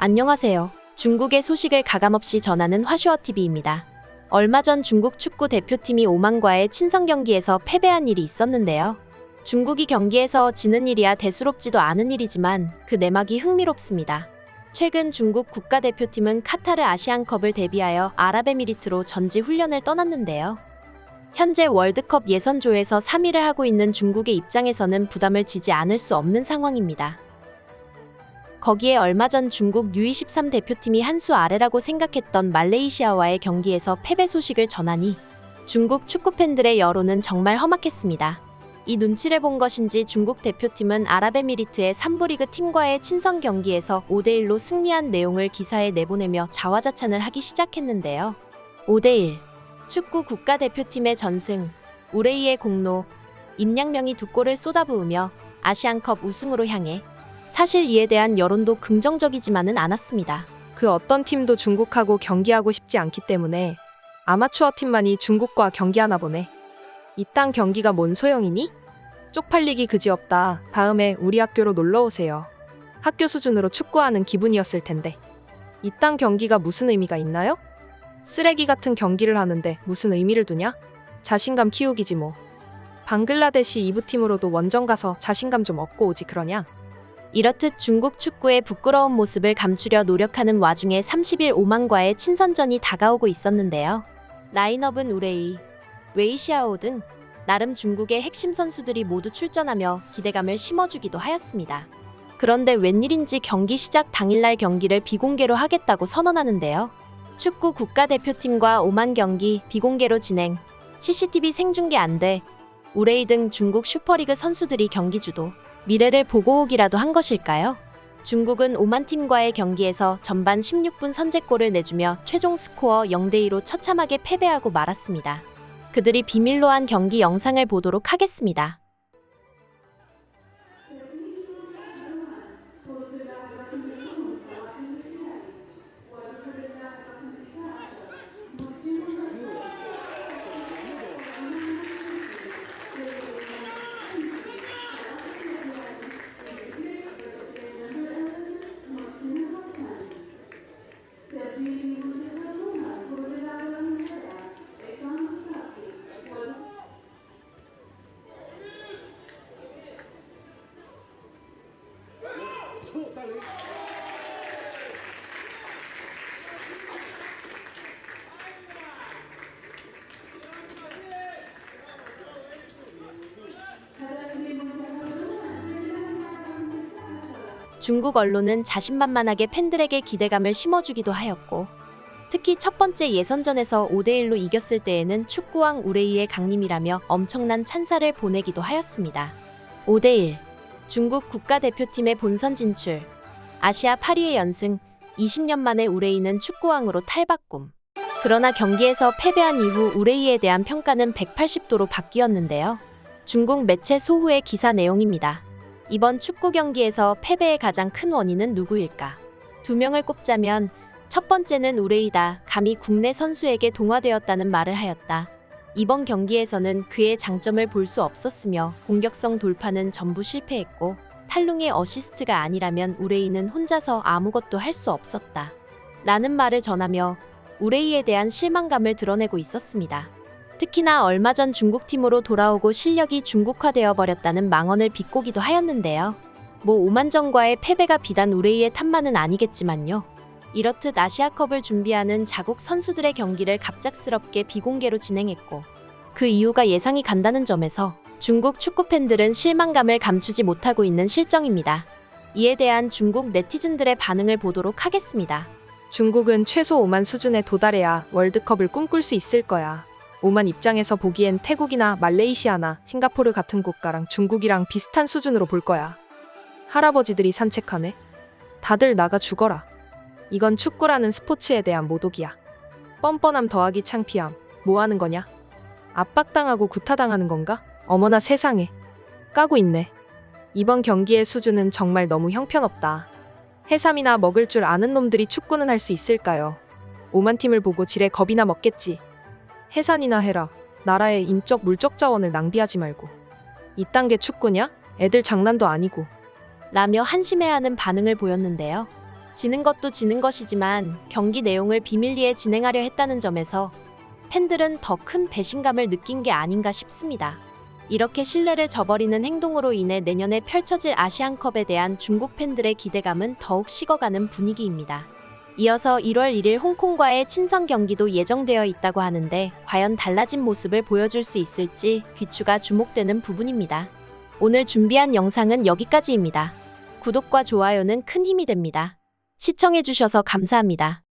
안녕하세요. 중국의 소식을 가감없이 전하는 화슈어TV입니다. 얼마 전 중국 축구 대표팀이 오만과의 친선 경기에서 패배한 일이 있었는데요. 중국이 경기에서 지는 일이야 대수롭지도 않은 일이지만 그 내막이 흥미롭습니다. 최근 중국 국가대표팀은 카타르 아시안컵을 대비하여 아랍에미리트로 전지 훈련을 떠났는데요. 현재 월드컵 예선조에서 3위를 하고 있는 중국의 입장에서는 부담을 지지 않을 수 없는 상황입니다. 거기에 얼마 전 중국 U23 대표팀이 한 수 아래라고 생각했던 말레이시아와의 경기에서 패배 소식을 전하니 중국 축구 팬들의 여론은 정말 험악했습니다. 이 눈치를 본 것인지 중국 대표팀은 아랍에미리트의 3부 리그 팀과의 친선 경기에서 5대1로 승리한 내용을 기사에 내보내며 자화자찬을 하기 시작했는데요. 5대1 축구 국가대표팀의 전승, 우레이의 공로, 임양명이 두 골을 쏟아부으며 아시안컵 우승으로 향해 사실 이에 대한 여론도 긍정적이지만은 않았습니다. 그 어떤 팀도 중국하고 경기하고 싶지 않기 때문에 아마추어 팀만이 중국과 경기하나 보네. 이딴 경기가 뭔 소용이니? 쪽팔리기 그지없다. 다음에 우리 학교로 놀러 오세요. 학교 수준으로 축구하는 기분이었을 텐데. 이딴 경기가 무슨 의미가 있나요? 쓰레기 같은 경기를 하는데 무슨 의미를 두냐? 자신감 키우기지 뭐. 방글라데시 2부 팀으로도 원정 가서 자신감 좀 얻고 오지 그러냐? 이렇듯 중국 축구의 부끄러운 모습을 감추려 노력하는 와중에 30일 오만과의 친선전이 다가오고 있었는데요. 라인업은 우레이, 웨이시아오 등 나름 중국의 핵심 선수들이 모두 출전하며 기대감을 심어주기도 하였습니다. 그런데 웬일인지 경기 시작 당일날 경기를 비공개로 하겠다고 선언하는데요. 축구 국가대표팀과 오만 경기 비공개로 진행, CCTV 생중계 안 돼, 우레이 등 중국 슈퍼리그 선수들이 경기 주도, 미래를 보고 오기라도 한 것일까요? 중국은 오만 팀과의 경기에서 전반 16분 선제골을 내주며 최종 스코어 0대2로 처참하게 패배하고 말았습니다. 그들이 비밀로 한 경기 영상을 보도록 하겠습니다. 중국 언론은 자신만만하게 팬들에게 기대감을 심어주기도 하였고, 특히 첫 번째 예선전에서 5대1로 이겼을 때에는 축구왕 우레이의 강림이라며 엄청난 찬사를 보내기도 하였습니다. 5대1 중국 국가대표팀의 본선 진출 아시아 8위의 연승 20년 만에 우레이는 축구왕으로 탈바꿈 그러나 경기에서 패배한 이후 우레이에 대한 평가는 180도로 바뀌었는데요. 중국 매체 소후의 기사 내용입니다. 이번 축구 경기에서 패배의 가장 큰 원인은 누구일까? 두 명을 꼽자면 첫 번째는 우레이다. 감히 국내 선수에게 동화되었다는 말을 하였다. 이번 경기에서는 그의 장점을 볼 수 없었으며 공격성 돌파는 전부 실패했고 탈룽의 어시스트가 아니라면 우레이는 혼자서 아무것도 할 수 없었다. 라는 말을 전하며 우레이에 대한 실망감을 드러내고 있었습니다. 특히나 얼마 전 중국팀으로 돌아오고 실력이 중국화되어 버렸다는 망언을 비꼬기도 하였는데요. 뭐 오만정과의 패배가 비단 우레이의 탓만은 아니겠지만요. 이렇듯 아시아컵을 준비하는 자국 선수들의 경기를 갑작스럽게 비공개로 진행했고 그 이유가 예상이 간다는 점에서 중국 축구 팬들은 실망감을 감추지 못하고 있는 실정입니다. 이에 대한 중국 네티즌들의 반응을 보도록 하겠습니다. 중국은 최소 5만 수준에 도달해야 월드컵을 꿈꿀 수 있을 거야. 5만 입장에서 보기엔 태국이나 말레이시아나 싱가포르 같은 국가랑 중국이랑 비슷한 수준으로 볼 거야. 할아버지들이 산책하네. 다들 나가 죽어라. 이건 축구라는 스포츠에 대한 모독이야. 뻔뻔함 더하기 창피함. 뭐 하는 거냐? 압박당하고 구타당하는 건가? 어머나 세상에. 까고 있네. 이번 경기의 수준은 정말 너무 형편없다. 해삼이나 먹을 줄 아는 놈들이 축구는 할 수 있을까요? 오만 팀을 보고 지레 겁이나 먹겠지. 해산이나 해라. 나라의 인적 물적 자원을 낭비하지 말고. 이딴 게 축구냐? 애들 장난도 아니고. 라며 한심해하는 반응을 보였는데요. 지는 것도 지는 것이지만 경기 내용을 비밀리에 진행하려 했다는 점에서 팬들은 더 큰 배신감을 느낀 게 아닌가 싶습니다. 이렇게 신뢰를 저버리는 행동으로 인해 내년에 펼쳐질 아시안컵에 대한 중국 팬들의 기대감은 더욱 식어가는 분위기입니다. 이어서 1월 1일 홍콩과의 친선 경기도 예정되어 있다고 하는데 과연 달라진 모습을 보여줄 수 있을지 귀추가 주목되는 부분입니다. 오늘 준비한 영상은 여기까지입니다. 구독과 좋아요는 큰 힘이 됩니다. 시청해주셔서 감사합니다.